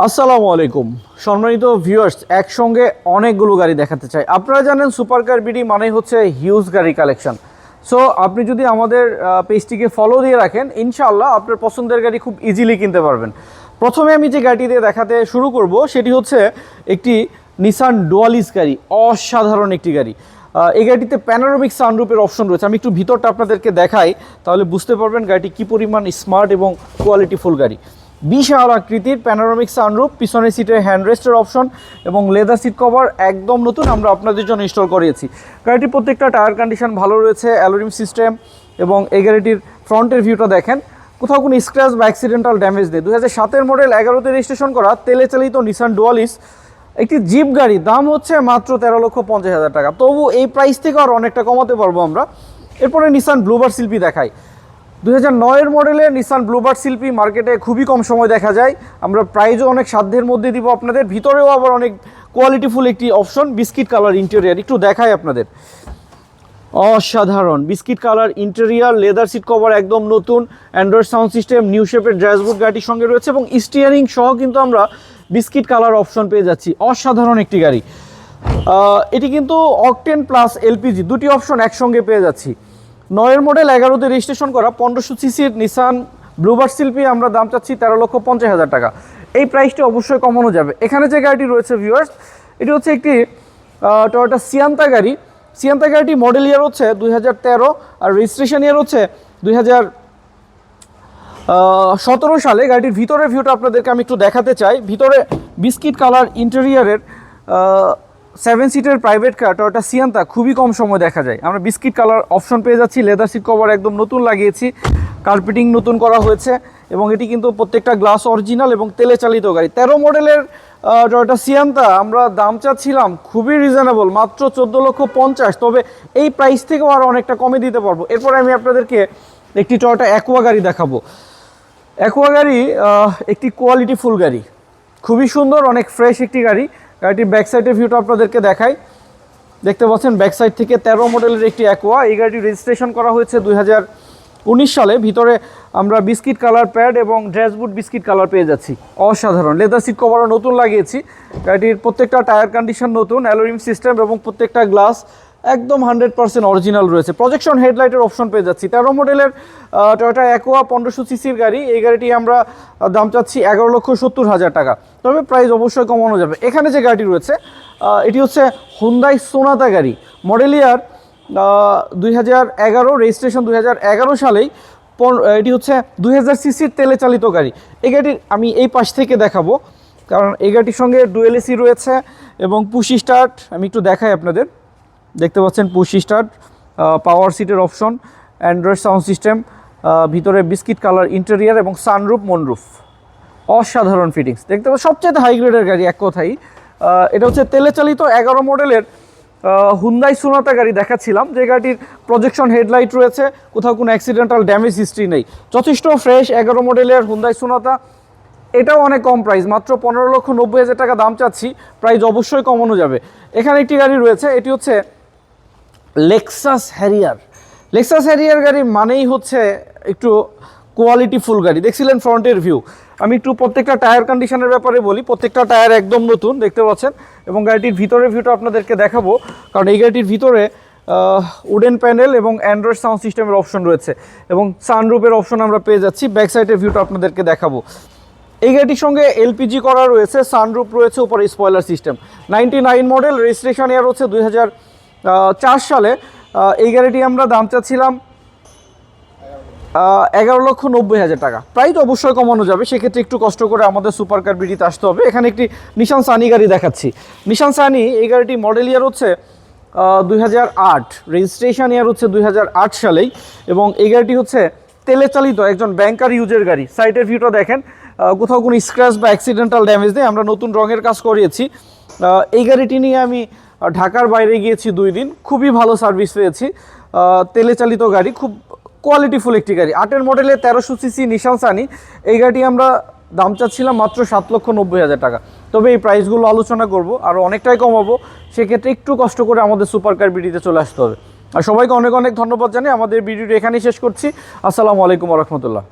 আসসালামু আলাইকুম। সম্মানিত ভিউয়ার্স একসঙ্গে অনেকগুলো গাড়ি দেখাতে চাই। আপনারা জানেন সুপার কার বিডি মানে হচ্ছে হিউজ গাড়ি কালেকশন সো আপনি যদি আমাদের পেজটিকে ফলো দিয়ে রাখেন, ইনশাআল্লাহ আপনার পছন্দের গাড়ি খুব ইজিলি কিনতে পারবেন। প্রথমে আমি যে গাড়িটি দিয়ে দেখাতে শুরু করব, সেটি হচ্ছে একটি নিসান ডুয়ালিস গাড়ি, অসাধারণ একটি গাড়ি। এই গাড়িতে প্যানোরামিক সানরুপের অপশন রয়েছে। আমি একটু ভিতরটা আপনাদেরকে দেখাই, তাহলে বুঝতে পারবেন গাড়িটি কী পরিমাণ স্মার্ট এবং কোয়ালিটিফুল গাড়ি। বিশাল আকৃতির প্যানোরামিক সানরুফ পিছনের সিটের হ্যান্ডরেস্টের অপশন এবং লেদার সিট কভার একদম নতুন আমরা আপনাদের জন্য ইনস্টল করিয়েছি। গাড়িটির প্রত্যেকটা টায়ার কন্ডিশন ভালো রয়েছে অ্যালোরিম সিস্টেম এবং এই গাড়িটির ফ্রন্টের ভিউটা দেখেন। কোথাও কোনো স্ক্র্যাচ বা অ্যাক্সিডেন্টাল ড্যামেজ নেই। দু হাজার সাতের মডেল এগারোতে রেজিস্ট্রেশন করা, তেলে চালিত নিসান ডুয়ালিস একটি জিপ গাড়ি, দাম হচ্ছে মাত্র তেরো লক্ষ পঞ্চাশ হাজার টাকা। তবু এই প্রাইস থেকে আর অনেকটা কমাতে পারব আমরা। এরপরে নিসান ব্লুবার শিল্পী দেখাই। দুই হাজার নয়ের মডেলের নিসান ব্লুবার শিল্পী মার্কেটে খুবই কম সময় দেখা যায়। আমরা প্রাইজও অনেক সাধ্যের মধ্যে দিব আপনাদের। ভিতরেও আবার অনেক কোয়ালিটিফুল একটি অপশন বিস্কিট কালার ইন্টেরিয়ার একটু দেখাই আপনাদের। অসাধারণ। Biscuit colour interior leather seat cover একদম নতুন। অ্যান্ড্রয়েড সাউন্ড সিস্টেম নিউ শেপের ড্যাশবোর্ড গাড়ির সঙ্গে রয়েছে এবং স্টিয়ারিং সহ কিন্তু আমরা বিস্কিট কালার অপশন পেয়ে যাচ্ছি। অসাধারণ একটি গাড়ি। এটি কিন্তু অকটেন প্লাস এলপিজি দুটি অপশন একসঙ্গে পেয়ে যাচ্ছি। নয়ের মডেল এগারোতে রেজিস্ট্রেশন করা পনেরোশো সিসির নিসান ব্লুবার শিল্পী আমরা দাম চাচ্ছি তেরো লক্ষ পঞ্চাশ হাজার টাকা। এই প্রাইসটি অবশ্যই কমানো যাবে। এখানে যে গাড়িটি রয়েছে ভিউয়ার্স এটি হচ্ছে একটি টয়োটা সিয়ান্তা গাড়ি। সিয়ান্তা গাড়িটি মডেল ইয়ার হচ্ছে দুই হাজার তেরো আর রেজিস্ট্রেশন ইয়ার হচ্ছে দুই সতেরো সালে। গাড়িটির ভিতরের ভিউটা আপনাদেরকে আমি একটু দেখাতে চাই। ভিতরে বিস্কিট কালার ইন্টেরিয়ারের সেভেন সিটের প্রাইভেট কার টয়োটা সিয়ান্তা খুবই কম সময় দেখা যায়। আমরা বিস্কিট কালার অপশন পেয়ে যাচ্ছি লেদার সিট কভার একদম নতুন লাগিয়েছি কার্পেটিং নতুন করা হয়েছে, এবং এটি কিন্তু প্রত্যেকটা গ্লাস অরিজিনাল এবং তেলে চালিত গাড়ি। তেরো মডেলের টয়োটা সিয়ান্তা আমরা দাম চাচ্ছিলাম খুবই রিজনেবল মাত্র চোদ্দ লক্ষ পঞ্চাশ। তবে এই প্রাইস থেকেও আরও অনেকটা কমে দিতে পারব। এরপরে আমি আপনাদেরকে একটি টয়োটা অ্যাকোয়া গাড়ি দেখাবো। অ্যাকোয়া গাড়ি একটি কোয়ালিটি ফুল গাড়ি। খুবই সুন্দর, অনেক ফ্রেশ একটি গাড়ি। গাড়িটির ব্যাক সাইডের ভিউটা আপনাদেরকে দেখাই। দেখতে পাচ্ছেন ব্যাক সাইড থেকে তেরো মডেলের একটি অ্যাকোয়া এই গাড়িটি রেজিস্ট্রেশন করা হয়েছে দুই উনিশ সালে। ভিতরে আমরা বিস্কিট কালার প্যাড এবং ড্যাশবোর্ড বিস্কিট কালার পেয়ে যাচ্ছি। অসাধারণ। লেদার সিট কভারও নতুন লাগিয়েছি। গাড়িটির প্রত্যেকটা টায়ার কন্ডিশন নতুন অ্যালোরিম সিস্টেম এবং প্রত্যেকটা গ্লাস একদম হান্ড্রেড পার্সেন্ট অরিজিনাল রয়েছে। প্রজেকশন হেডলাইটের অপশন পেয়ে যাচ্ছি। তেরো মডেলের টয়োটা অ্যাকোয়া পনেরোশো সিসির গাড়ি। এই গাড়িটি আমরা দাম চাচ্ছি এগারো লক্ষ সত্তর হাজার টাকা। তবে প্রাইস অবশ্যই কমানো যাবে। এখানে যে গাড়িটি রয়েছে এটি হচ্ছে হুন্দাই সোনাতা গাড়ি। মডেল ইয়ার দুই হাজার এগারো রেজিস্ট্রেশন দুই হাজার এগারো সালেই এটি হচ্ছে দুই হাজার সিসির তেলে চালিত গাড়ি। এই গাড়ির আমি এই পাশ থেকে দেখাবো। কারণ এই গাড়িটির সঙ্গে ডুয়েল এসি রয়েছে এবং পুশি স্টার্ট আমি একটু দেখাই আপনাদের। দেখতে পাচ্ছেন পুশি স্টার্ট পাওয়ার সিটের অপশন অ্যান্ড্রয়েড সাউন্ড সিস্টেম ভিতরে বিস্কিট কালার ইন্টেরিয়ার এবং সানরুফ মনরুফ অসাধারণ ফিটিংস দেখতে পাচ্ছেন সবচেয়ে হাই গ্রেডের গাড়ি এক কথাই। এটা হচ্ছে তেলে চালিত এগারো মডেলের হুন্দাই সোনাতা গাড়ি দেখাচ্ছিলাম, যে গাড়িটির প্রজেকশন হেডলাইট রয়েছে, কোথাও কোনো অ্যাক্সিডেন্টাল ড্যামেজ হিস্ট্রি নেই। যথেষ্ট ফ্রেশ এগারো মডেলের হুন্দাই সোনাতা এটাও অনেক কম প্রাইস মাত্র পনেরো লক্ষ নব্বই হাজার টাকা দাম চাচ্ছি প্রাইস অবশ্যই কমানো যাবে। এখানে একটি গাড়ি রয়েছে, এটি হচ্ছে লেক্সাস হ্যারিয়ার লেক্সাস হ্যারিয়ার গাড়ি মানেই হচ্ছে একটু কোয়ালিটি ফুল গাড়ি। দেখছিলেন ফ্রন্টের ভিউ আমি একটু প্রত্যেকটা টায়ার কন্ডিশনের ব্যাপারে বলি। প্রত্যেকটা টায়ার একদম নতুন, দেখতে পাচ্ছেন? এবং গাড়িটির ভিতরের ভিউটা আপনাদেরকে দেখাবো। কারণ এই গাড়িটির ভিতরে উডেন প্যানেল এবং অ্যান্ড্রয়েড সাউন্ড সিস্টেমের অপশন রয়েছে। এবং সানরুপের অপশন আমরা পেয়ে যাচ্ছি। ব্যাক সাইডের ভিউটা আপনাদেরকে দেখাবো। এই গাড়িটির সঙ্গে এলপিজি করা রয়েছে সানরুপ রয়েছে, উপরে spoiler system ninety nine model registration year হচ্ছে দুই হাজার চার সালে এই গাড়িটি আমরা দাম চাচ্ছিলাম এগারো লক্ষ নব্বই হাজার টাকা। প্রাইস অবশ্যই কমানো যাবে, সেক্ষেত্রে একটু কষ্ট করে আমাদের সুপার কার বিডিতে আসতে হবে। এখানে একটি নিশান সানি গাড়ি দেখাচ্ছি। নিশান সানি এই গাড়িটি মডেল ইয়ার হচ্ছে দুই হাজার আট রেজিস্ট্রেশন ইয়ার হচ্ছে দুই হাজার আট সালেই। এবং এই গাড়িটি হচ্ছে তেলে চালিত একজন ব্যাংকার ইউজের গাড়ি। সাইডের ভিউটা দেখেন কোথাও কোনো স্ক্র্যাচ বা অ্যাক্সিডেন্টাল ড্যামেজ নেই। আমরা নতুন রঙের কাজ করিয়েছি। এই গাড়িটি নিয়ে আমি ঢাকার বাইরে গিয়েছি দুই দিন। খুবই ভালো সার্ভিস পেয়েছি। তেলে চালিত গাড়ি, খুব কোয়ালিটিফুল একটি গাড়ি। আটের মডেলে তেরোশো সিসি নিশান সানি এই গাড়িটি আমরা দাম চাচ্ছিলাম মাত্র সাত লক্ষ নব্বই হাজার টাকা। তবে এই প্রাইসগুলো আলোচনা করব, আর অনেকটাই কমাবো। সেক্ষেত্রে একটু কষ্ট করে আমাদের সুপার কার বিডিতে চলে আসতে হবে। আর সবাইকে অনেক অনেক ধন্যবাদ জানিয়ে আমাদের ভিডিওটি এখানেই শেষ করছি। আসসালামু আলাইকুম রহমতুল্লাহ।